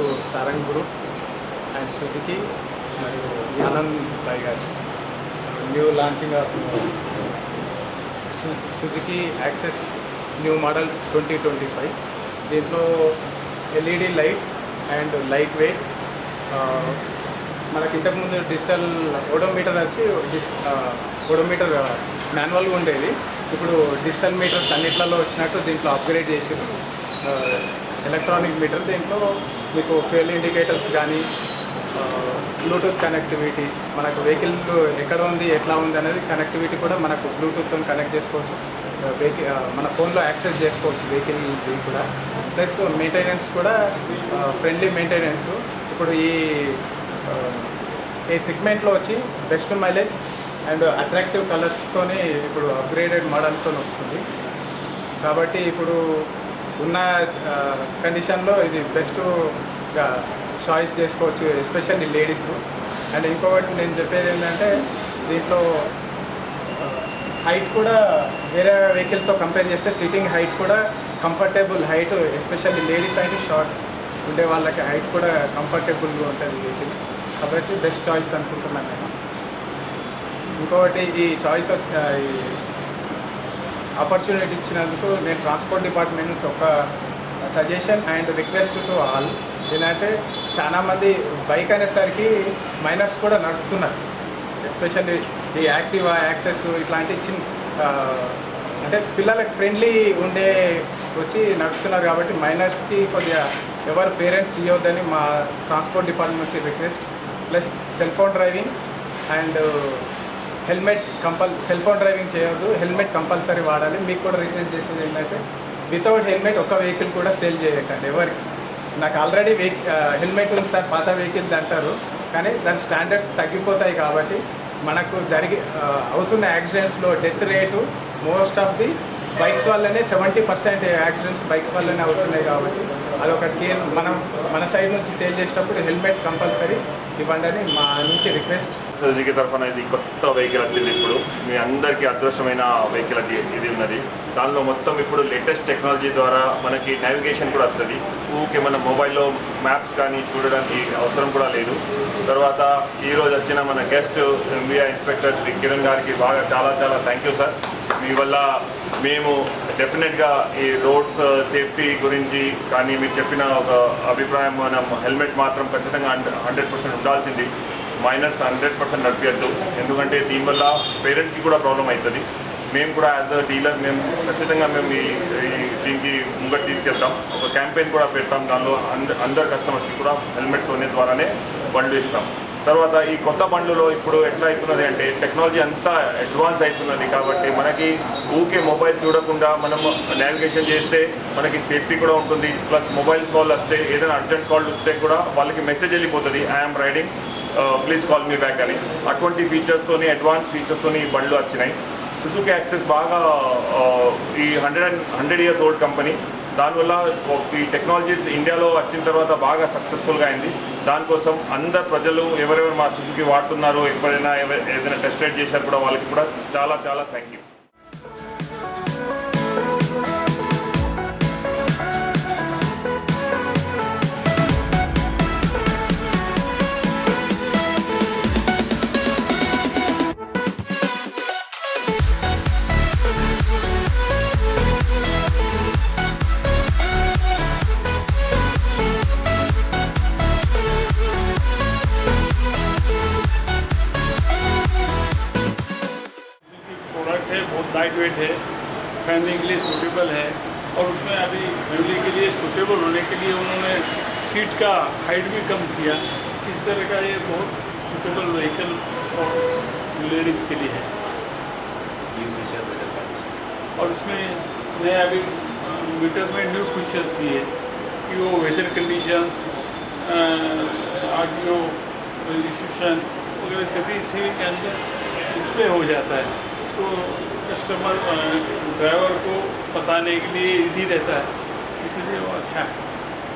To Sarang group and Suzuki మరియు Anand bhai garu. New launching of Suzuki access new model twenty twenty five. దీంట్లో LED light and light weight మనకి ఇంతకుముందు digital odometer వచ్చి డిస్ odometer మాన్యువల్గా ఉండేది. ఇప్పుడు digital metres అన్నిట్లలో వచ్చినట్టు దీంట్లో అప్గ్రేడ్ చేసి ఎలక్ట్రానిక్ మీటర్. దీంట్లో మీకు ఫ్యూయల్ ఇండికేటర్స్ కానీ బ్లూటూత్ కనెక్టివిటీ మనకు వెహికల్ ఎక్కడ ఉంది ఎట్లా ఉంది అనేది కనెక్టివిటీ కూడా మనకు బ్లూటూత్తో కనెక్ట్ చేసుకోవచ్చు. వెహికల్ మన ఫోన్లో యాక్సెస్ చేసుకోవచ్చు వెహికల్ కూడా. ప్లస్ మెయింటెనెన్స్ కూడా ఫ్రెండ్లీ మెయింటెనెన్స్. ఇప్పుడు ఈ ఈ సెగ్మెంట్లో వచ్చి బెస్ట్ మైలేజ్ అండ్ అట్రాక్టివ్ కలర్స్తోని ఇప్పుడు అప్గ్రేడెడ్ మోడల్తో వస్తుంది కాబట్టి ఇప్పుడు ఉన్న కండిషన్లో ఇది బెస్ట్గా చాయిస్ చేసుకోవచ్చు ఎస్పెషల్లీ లేడీస్ అండ్ ఇంకొకటి నేను చెప్పేది ఏంటంటే దీంట్లో హైట్ కూడా వేరే వెహికల్తో కంపేర్ చేస్తే సీటింగ్ హైట్ కూడా కంఫర్టబుల్ హైట్ ఎస్పెషల్లీ లేడీస్ అయితే షార్ట్ ఉండే వాళ్ళకి హైట్ కూడా కంఫర్టబుల్గా ఉంటుంది వెహికల్ కాబట్టి బెస్ట్ చాయిస్ అనుకుంటున్నాను నేను. ఇంకొకటి ఈ చాయిస్ ఈ ఆపర్చునిటీ ఇచ్చినందుకు నేను ట్రాన్స్పోర్ట్ డిపార్ట్మెంట్ నుంచి ఒక suggestion and request to all ఏంటంటే చాలామంది బైక్ అనేసరికి మైనర్స్ కూడా నడుపుతున్నారు. ఎస్పెషల్లీ ఈ యాక్టివా యాక్సెస్ ఇట్లాంటి చిన్న అంటే పిల్లలకు ఫ్రెండ్లీ ఉండే వచ్చి నడుపుతున్నారు కాబట్టి మైనర్స్కి కొద్దిగా ఎవరు పేరెంట్స్ ఇవ్వద్దని మా ట్రాన్స్పోర్ట్ డిపార్ట్మెంట్ నుంచి request plus cell phone driving and helmet compul cell phone driving చేయొద్దు హెల్మెట్ కంపల్సరీ వాడాలి. మీకు కూడా రిక్వెస్ట్ చేసేది ఏంటంటే వితౌట్ హెల్మెట్ ఒక వెహికల్ కూడా సేల్ చేయకండి ఎవరికి. నాకు ఆల్రెడీ వెహికల్ హెల్మెట్ ఉంది సార్ పాత వెహికల్ అంటారు. కానీ దాని స్టాండర్డ్స్ తగ్గిపోతాయి కాబట్టి మనకు జరిగి అవుతున్న యాక్సిడెంట్స్లో death rate most of the bikes వల్లనే సెవెంటీ పర్సెంట్ యాక్సిడెంట్స్ బైక్స్ వల్లనే అవుతున్నాయి కాబట్టి అదొక కేర్ మనం మన సైడ్ నుంచి సేల్ చేసేటప్పుడు హెల్మెట్స్ కంపల్సరీ ఇవ్వండి అని మా నుంచి రిక్వెస్ట్ సుజుకి తరఫున ఇది కొత్త వెహికల్ వచ్చింది ఇప్పుడు. మీ అందరికీ అదృష్టమైన వెహికల్ అది ఇది ఉన్నది. దానిలో మొత్తం ఇప్పుడు లేటెస్ట్ టెక్నాలజీ ద్వారా మనకి నావిగేషన్ కూడా వస్తుంది. ఊకే మన మొబైల్లో మ్యాప్స్ కానీ చూడడానికి అవసరం కూడా లేదు. తర్వాత ఈ రోజు వచ్చిన మన guest MBI inspector Shri Kiran గారికి బాగా చాలా చాలా థ్యాంక్ యూ సార్ మీ వల్ల మేము డెఫినెట్గా ఈ రోడ్స్ సేఫ్టీ గురించి కానీ మీరు చెప్పిన ఒక అభిప్రాయం మనం హెల్మెట్ మాత్రం ఖచ్చితంగా హండ్రెడ్ పర్సెంట్ ఉండాల్సింది. మైనస్ హండ్రెడ్ పర్సెంట్ నడిపించద్దు ఎందుకంటే దీనివల్ల పేరెంట్స్కి కూడా ప్రాబ్లం అవుతుంది. మేము కూడా యాజ్ అ డీలర్ మేము ఖచ్చితంగా మేము ఈ దీనికి ముంగట్ తీసుకెళ్తాం. ఒక క్యాంపెయిన్ కూడా పెడతాం. దానిలో అంద అందరు కస్టమర్స్కి కూడా హెల్మెట్ కొనే ద్వారానే బండ్లు ఇస్తాం. తర్వాత ఈ కొత్త బండ్లలో ఇప్పుడు ఎట్లా అవుతున్నది అంటే టెక్నాలజీ అంతా అడ్వాన్స్ అవుతున్నది కాబట్టి మనకి ఊకే మొబైల్ చూడకుండా మనం నావిగేషన్ చేస్తే మనకి సేఫ్టీ కూడా ఉంటుంది. ప్లస్ మొబైల్ కాల్ వస్తే ఏదైనా అర్జెంట్ కాల్ వస్తే కూడా వాళ్ళకి మెసేజ్ వెళ్ళిపోతుంది. I'm riding please call me back అని. అటువంటి ఫీచర్స్తోని అడ్వాన్స్ ఫీచర్స్తోని ఈ బండ్లు వచ్చినాయి. సుజుకి యాక్సెస్ బాగా ఈ hundred and hundred years old company దానివల్ల ఈ టెక్నాలజీస్ ఇండియాలో వచ్చిన తర్వాత బాగా సక్సెస్ఫుల్గా అయింది. దానికోసం అందరు ప్రజలు ఎవరెవరు మా సుజుకి వాడుతున్నారో ఎప్పుడైనా ఏదైనా టెస్ట్ రైడ్ చేశారు కూడా వాళ్ళకి కూడా చాలా చాలా థ్యాంక్ యూ है बहुत लाइट वेट है फैमिली के लिए सूटेबल है, और उसमें अभी फैमिली के लिए सूटेबल होने के लिए उन्होंने सीट का हाइट भी कम किया। इस तरह का ये बहुत सूटेबल व्हीकल और लेडीज़ के लिए है। और उसमें नए अभी मीटर में न्यू फीचर्स दिए कि वो वेदर कंडीशंस ऑडियो रिसेप्शन वगैरह सभी इसी के अंदर डिस्प्ले हो जाता है। तो कस्टमर ड्राइवर को बताने के लिए इजी रहता है। इसलिए वो अच्छा है।